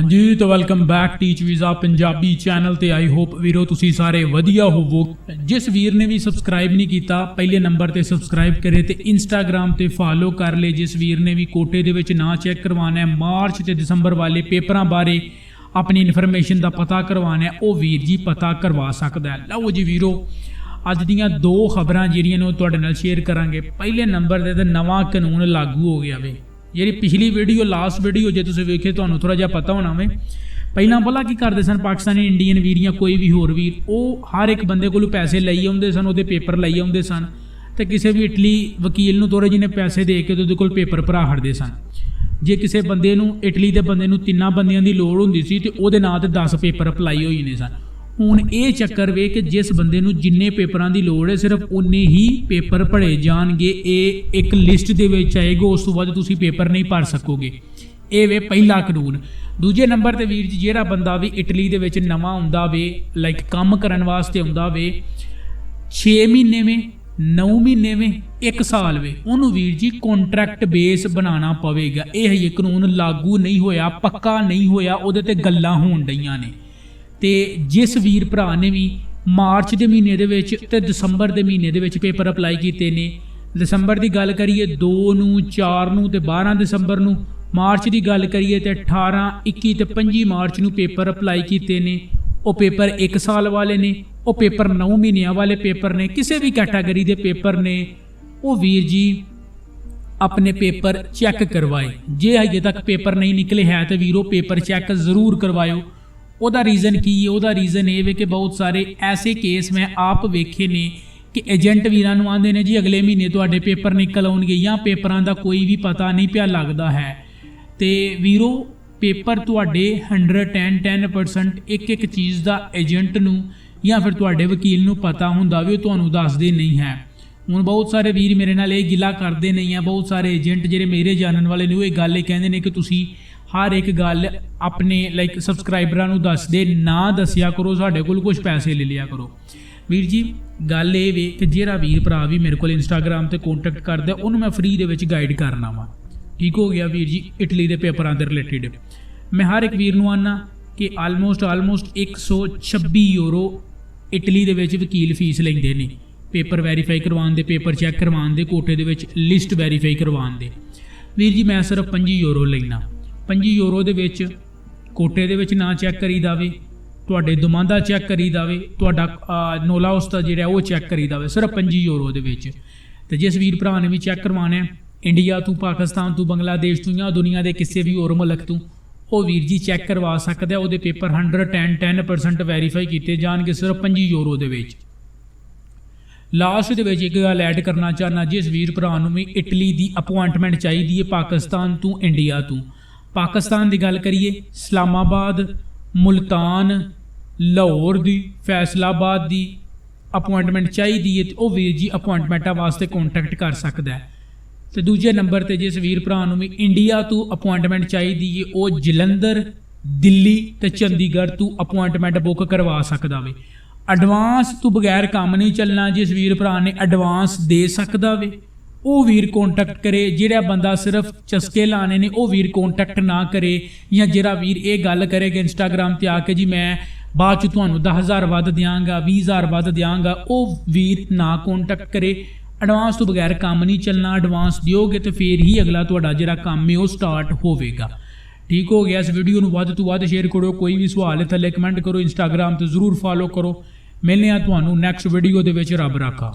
ਹਾਂਜੀ, ਤਾਂ welcome back Teach Visa Punjabi channel ਤੇ ਆਈ ਹੋਪ ਵੀਰੋ ਤੁਸੀਂ ਸਾਰੇ ਵਧੀਆ ਹੋਵੋ। ਜਿਸ ਵੀਰ ਨੇ ਵੀ ਸਬਸਕ੍ਰਾਈਬ ਨਹੀਂ ਕੀਤਾ, ਪਹਿਲੇ ਨੰਬਰ ਤੇ ਸਬਸਕ੍ਰਾਈਬ ਕਰੇ ਤੇ ਇੰਸਟਾਗ੍ਰam ਤੇ ਫਾਲੋ ਕਰ ਲੇ। ਜਿਸ ਵੀਰ ਨੇ ਵੀ ਕੋਟੇ ਦੇ ਵਿੱਚ ਨਾਂ ਚੈੱਕ ਕਰਵਾਉਣਾ ਹੈ, ਮਾਰਚ ਤੇ ਦਸੰਬਰ ਵਾਲੇ ਪੇਪਰਾਂ ਬਾਰੇ ਆਪਣੀ ਇਨਫੋਰਮੇਸ਼ਨ ਦਾ ਪਤਾ ਕਰਵਾਉਣਾ ਹੈ, ਉਹ ਵੀਰ ਜੀ ਪਤਾ ਕਰਵਾ ਸਕਦਾ ਹੈ। ਲਓ ਜੀ ਵੀਰੋ, ਅੱਜ ਦੀਆਂ ਦੋ ਖਬਰਾਂ ਜਿਹੜੀਆਂ ਨੇ ਉਹ ਤੁਹਾਡੇ ਨਾਲ ਸ਼ੇਅਰ ਕਰਾਂਗੇ। ਪਹਿਲੇ ਨੰਬਰ ਤੇ ਤਾਂ ਨਵਾਂ ਕਾਨੂੰਨ ਲਾਗੂ ਹੋ ਗਿਆ ਵੇ। ਜਿਹੜੀ ਪਿਛਲੀ ਵੀਡੀਓ ਲਾਸਟ ਵੀਡੀਓ, ਜੇ ਤੁਸੀਂ ਵੇਖੇ, ਤੁਹਾਨੂੰ ਥੋੜਾ ਜਿਹਾ ਪਤਾ ਹੋਣਾ ਵੇ। ਪਹਿਲਾਂ ਭਲਾ ਕੀ ਕਰਦੇ ਸਨ ਪਾਕਿਸਤਾਨੀ ਇੰਡੀਅਨ ਵੀਰ ਜਾਂ ਕੋਈ ਵੀ ਹੋਰ ਵੀਰ, ਉਹ ਹਰ ਇੱਕ ਬੰਦੇ ਕੋਲੋਂ ਪੈਸੇ ਲਈ ਆਉਂਦੇ ਸਨ, ਉਹਦੇ ਪੇਪਰ ਲਈ ਆਉਂਦੇ ਸਨ ਤੇ ਕਿਸੇ ਵੀ ਇਟਲੀ ਵਕੀਲ ਨੂੰ ਥੋੜੇ ਜਿਹਨੇ ਪੈਸੇ ਦੇ ਕੇ ਉਹਦੇ ਕੋਲ ਪੇਪਰ ਭਰਾ ਹਟਦੇ ਸਨ। ਜੇ ਕਿਸੇ ਬੰਦੇ ਨੂੰ, ਇਟਲੀ ਦੇ ਬੰਦੇ ਨੂੰ ਤਿੰਨਾਂ ਬੰਦਿਆਂ ਦੀ ਲੋੜ ਹੁੰਦੀ ਸੀ ਤੇ ਉਹਦੇ ਨਾਂ ਤੇ 10 ਪੇਪਰ ਅਪਲਾਈ ਹੋਈ ਨੇ ਸਨ। ਹੁਣ ਇਹ ਚੱਕਰ ਵੇ ਕਿ ਜਿਸ ਬੰਦੇ ਨੂੰ ਜਿੰਨੇ ਪੇਪਰਾਂ ਦੀ ਲੋੜ ਹੈ, ਸਿਰਫ ਉਨੇ ਹੀ ਪੇਪਰ ਭਰੇ ਜਾਣਗੇ। ਇਹ ਇੱਕ ਲਿਸਟ ਦੇ ਵਿੱਚ ਆਏਗਾ, ਉਸ ਤੋਂ ਬਾਅਦ ਤੁਸੀਂ ਪੇਪਰ ਨਹੀਂ ਭਰ ਸਕੋਗੇ। ਇਹ ਵੇ ਪਹਿਲਾ ਕਾਨੂੰਨ। ਦੂਜੇ ਨੰਬਰ ਤੇ ਵੀਰ ਜੀ, ਜਿਹੜਾ ਬੰਦਾ ਵੀ ਇਟਲੀ ਦੇ ਵਿੱਚ ਨਵਾਂ ਹੁੰਦਾ ਵੇ ਲਾਈਕ ਕੰਮ ਕਰਨ ਵਾਸਤੇ ਹੁੰਦਾ ਵੇ 6 ਮਹੀਨੇ ਵੇ 9 ਮਹੀਨੇ ਵੇ 1 ਸਾਲ ਵੇ, ਉਹਨੂੰ ਵੀਰ ਜੀ ਕੰਟਰੈਕਟ ਬੇਸ ਬਣਾਉਣਾ ਪਵੇਗਾ। ਇਹ ਹਜੇ ਕਾਨੂੰਨ ਲਾਗੂ ਨਹੀਂ ਹੋਇਆ, ਪੱਕਾ ਨਹੀਂ ਹੋਇਆ, ਉਹਦੇ ਤੇ ਗੱਲਾਂ ਹੋਣ ਡਈਆਂ ਨੇ। ਤੇ ਜਿਸ ਵੀਰ ਭਰਾ ਨੇ ਵੀ ਮਾਰਚ ਦੇ ਮਹੀਨੇ ਦੇ ਵਿੱਚ ਤੇ ਦਸੰਬਰ ਦੇ ਮਹੀਨੇ ਦੇ ਵਿੱਚ ਪੇਪਰ ਅਪਲਾਈ ਕੀਤੇ ਨੇ, ਦਸੰਬਰ ਦੀ ਗੱਲ ਕਰੀਏ 2 ਨੂੰ 4 ਨੂੰ ਤੇ 12 ਦਸੰਬਰ ਨੂੰ, ਮਾਰਚ ਦੀ ਗੱਲ ਕਰੀਏ ਤੇ 18 21 ਤੇ 25 ਮਾਰਚ ਨੂੰ ਪੇਪਰ ਅਪਲਾਈ ਕੀਤੇ ਨੇ। ਉਹ ਪੇਪਰ 1 ਸਾਲ ਵਾਲੇ ਨੇ, ਉਹ ਪੇਪਰ 9 ਮਹੀਨਿਆਂ ਵਾਲੇ ਪੇਪਰ ਨੇ, ਕਿਸੇ ਵੀ ਕੈਟਾਗਰੀ ਦੇ ਪੇਪਰ ਨੇ। ਉਹ ਵੀਰ ਜੀ ਆਪਣੇ ਪੇਪਰ ਚੈੱਕ ਕਰਵਾਏ। ਜੇ ਅਜੇ ਤੱਕ ਪੇਪਰ ਨਹੀਂ ਨਿਕਲੇ ਹੈ ਤੇ ਵੀਰੋ, ਪੇਪਰ ਚੈੱਕ ਜ਼ਰੂਰ ਕਰਵਾਇਓ। ਉਹਦਾ ਰੀਜ਼ਨ ਕੀ ਹੈ? ਉਹਦਾ ਰੀਜ਼ਨ ਇਹ ਵੇ ਕਿ ਬਹੁਤ ਸਾਰੇ ਐਸੇ ਕੇਸ ਮੈਂ ਆਪ ਵੇਖੇ ਨੇ ਕਿ ਏਜੰਟ ਵੀਰਾਂ ਨੂੰ ਆਂਦੇ ਨੇ, ਜੀ, ਅਗਲੇ ਮਹੀਨੇ ਤੁਹਾਡੇ ਪੇਪਰ ਨਿਕਲ ਆਉਣਗੇ ਜਾਂ ਪੇਪਰਾਂ ਦਾ ਕੋਈ ਵੀ ਪਤਾ ਨਹੀਂ ਪਿਆ ਲੱਗਦਾ ਹੈ। ਤੇ ਵੀਰੋ, ਪੇਪਰ ਤੁਹਾਡੇ 110 10% ਇੱਕ ਇੱਕ ਚੀਜ਼ ਦਾ ਏਜੰਟ ਨੂੰ ਜਾਂ ਫਿਰ ਤੁਹਾਡੇ ਵਕੀਲ ਨੂੰ ਪਤਾ ਹੁੰਦਾ ਵੀ ਉਹ ਤੁਹਾਨੂੰ ਦੱਸਦੇ ਨਹੀਂ ਹੈ। ਹੁਣ ਬਹੁਤ ਸਾਰੇ ਵੀਰ ਮੇਰੇ ਨਾਲ ਇਹ ਗਿਲਾ ਕਰਦੇ ਨਹੀਂ ਆ। ਬਹੁਤ ਸਾਰੇ ਏਜੰਟ ਜਿਹੜੇ ਮੇਰੇ ਜਾਣਨ ਵਾਲੇ ਨੇ, ਉਹ ਇਹ ਗੱਲ ਇਹ ਕਹਿੰਦੇ ਨੇ ਕਿ ਤੁਸੀਂ ਹਰ ਇੱਕ ਗੱਲ ਆਪਣੇ ਲਾਈਕ ਸਬਸਕ੍ਰਾਈਬਰਾਂ ਨੂੰ ਦੱਸਦੇ ਨਾ ਦੱਸਿਆ ਕਰੋ, ਸਾਡੇ ਕੋਲ ਕੁਝ ਪੈਸੇ ਲੈ ਲਿਆ ਕਰੋ। ਵੀਰ ਜੀ, ਗੱਲ ਇਹ ਵੇ ਕਿ ਜਿਹੜਾ ਵੀਰ ਭਰਾ ਵੀ ਮੇਰੇ ਕੋਲ ਇੰਸਟਾਗ੍ਰam ਤੇ ਕੰਟੈਕਟ ਕਰਦਾ, ਉਹਨੂੰ ਮੈਂ ਫ੍ਰੀ ਦੇ ਵਿੱਚ ਗਾਈਡ ਕਰਨਾ ਵਾ। ਠੀਕ ਹੋ ਗਿਆ ਵੀਰ ਜੀ ਇਟਲੀ ਦੇ ਪੇਪਰਾਂ ਦੇ ਰਿਲੇਟਡ ਮੈਂ ਹਰ ਇੱਕ ਵੀਰ ਨੂੰ ਆਨਾ ਕਿ ਆਲਮੋਸਟ ਆਲਮੋਸਟ 126 ਯੂਰੋ ਇਟਲੀ ਦੇ ਵਿੱਚ ਵਕੀਲ ਫੀਸ ਲੈਂਦੇ ਨੇ। ਪੇਪਰ ਵੈਰੀਫਾਈ ਕਰਵਾਉਣ ਦੇ ਪੇਪਰ ਚੈੱਕ ਕਰਵਾਉਣ ਦੇ, ਕੋਟੇ ਦੇ ਵਿੱਚ ਲਿਸਟ ਵੈਰੀਫਾਈ ਕਰਵਾਉਣ ਦੇ। ਵੀਰ ਜੀ, ਮੈਂ ਸਿਰਫ 5 ਯੂਰੋ ਲੈਣਾ 5 ਯੂਰੋ ਦੇ ਵਿੱਚ ਕੋਟੇ ਦੇ ਵਿੱਚ ਨਾਂ ਚੈੱਕ ਕਰੀ ਦਾਵੇ ਤੁਹਾਡੇ ਦੁਮਾਂਦਾ ਚੈੱਕ ਕਰੀ ਦਾਵੇ ਤੁਹਾਡਾ ਨੋਲਾ ਨੋਲਾ ਦਾ ਜਿਹੜਾ ਉਹ ਚੈੱਕ ਕਰੀ ਦਾਵੇ ਸਿਰਫ 5 ਯੂਰੋ ਦੇ ਵਿੱਚ ਤੇ ਜਿਸ ਵੀਰ ਭਰਾ ਨੇ ਵੀ ਚੈੱਕ ਕਰਵਾਉਣਾ ਹੈ, ਇੰਡੀਆ ਤੋਂ, ਪਾਕਿਸਤਾਨ ਤੋਂ, ਬੰਗਲਾਦੇਸ਼ ਤੋਂ ਜਾਂ ਦੁਨੀਆ ਦੇ ਕਿਸੇ ਵੀ ਹੋਰ ਮੁਲਕ ਤੋਂ, ਉਹ ਵੀਰ ਜੀ ਚੈੱਕ ਕਰਵਾ ਸਕਦਾ ਹੈ। ਉਹਦੇ ਪੇਪਰ 110 10% ਵੈਰੀਫਾਈ ਕੀਤੇ ਜਾਣਗੇ ਸਿਰਫ 5 ਯੂਰੋ ਦੇ ਵਿੱਚ ਲਾਸਟ ਦੇ ਵਿੱਚ ਇੱਕ ਗੱਲ ਐਡ ਕਰਨਾ ਚਾਹਨਾ ਜਿਸ ਵੀਰ ਭਰਾ ਨੂੰ ਵੀ ਇਟਲੀ ਦੀ ਅਪਾਇੰਟਮੈਂਟ ਚਾਹੀਦੀ ਹੈ, ਪਾਕਿਸਤਾਨ ਤੋਂ, ਇੰਡੀਆ ਤੋਂ ਪਾਕਿਸਤਾਨ ਦੀ ਗੱਲ ਕਰੀਏ, ਇਸਲਾਮਾਬਾਦ, ਮੁਲਤਾਨ, ਲਾਹੌਰ ਦੀ, ਫੈਸਲਾਬਾਦ ਦੀ ਅਪਾਇੰਟਮੈਂਟ ਚਾਹੀਦੀ ਹੈ ਤੇ ਉਹ ਵੀਰ ਜੀ ਅਪਾਇੰਟਮੈਂਟਾਂ ਵਾਸਤੇ ਕੰਟੈਕਟ ਕਰ ਸਕਦਾ ਹੈ। ਤੇ ਦੂਜੇ ਨੰਬਰ ਤੇ ਜਿਸ ਵੀਰ ਭਰਾ ਨੂੰ ਵੀ ਇੰਡੀਆ ਤੋਂ ਅਪਾਇੰਟਮੈਂਟ ਚਾਹੀਦੀ ਹੈ, ਉਹ ਜਲੰਧਰ, ਦਿੱਲੀ ਤੇ ਚੰਡੀਗੜ੍ਹ ਤੋਂ ਅਪਾਇੰਟਮੈਂਟ ਬੁੱਕ ਕਰਵਾ ਸਕਦਾ ਵੇ। ਐਡਵਾਂਸ ਤੋਂ ਬਗੈਰ ਕੰਮ ਨਹੀਂ ਚੱਲਣਾ ਜਿਸ ਵੀਰ ਭਰਾ ਨੇ ਐਡਵਾਂਸ ਦੇ ਸਕਦਾ ਵੇ। ਉਹ ਵੀਰ ਕੰਟੈਕਟ ਕਰੇ, ਜਿਹੜਾ ਬੰਦਾ ਸਿਰਫ ਚਸਕੇ ਲਾਣੇ ਨੇ, ਉਹ ਵੀਰ ਕੰਟੈਕਟ ਨਾ ਕਰੇ ਜਾਂ ਜਿਹੜਾ ਵੀਰ ਇਹ ਗੱਲ ਕਰੇ ਕਿ ਇੰਸਟਾਗ੍ਰam ਤੇ ਆ ਕੇ ਜੀ ਮੈਂ ਬਾਅਦ ਚ ਤੁਹਾਨੂੰ 10000 ਵੱਧ ਦਿਆਂਗਾ 20000 ਵੱਧ ਦਿਆਂਗਾ, ਉਹ ਵੀਰ ਨਾ ਕੰਟੈਕਟ ਕਰੇ। ਐਡਵਾਂਸ ਤੋਂ ਬਗੈਰ ਕੰਮ ਨਹੀਂ ਚੱਲਣਾ ਐਡਵਾਂਸ ਦਿਓਗੇ ਤੇ ਫੇਰ ਹੀ ਅਗਲਾ ਤੁਹਾਡਾ ਜਿਹੜਾ ਕੰਮ ਹੈ ਉਹ ਸਟਾਰਟ ਹੋਵੇਗਾ। ਠੀਕ ਹੋ ਗਿਆ ਇਸ ਵੀਡੀਓ ਨੂੰ, ਵੱਧ ਤੋਂ ਵੱਧ ਸ਼ੇਅਰ ਕਰੋ ਕੋਈ ਵੀ ਸਵਾਲ ਹੈ ਥੱਲੇ ਕਮੈਂਟ ਕਰੋ ਇੰਸਟਾਗ੍ਰam ਤੇ ਜ਼ਰੂਰ ਫਾਲੋ ਕਰੋ। ਮਿਲਨੇ ਆ ਤੁਹਾਨੂੰ ਨੈਕਸਟ ਵੀਡੀਓ ਦੇ ਵਿੱਚ, ਰੱਬ ਰਾਖਾ।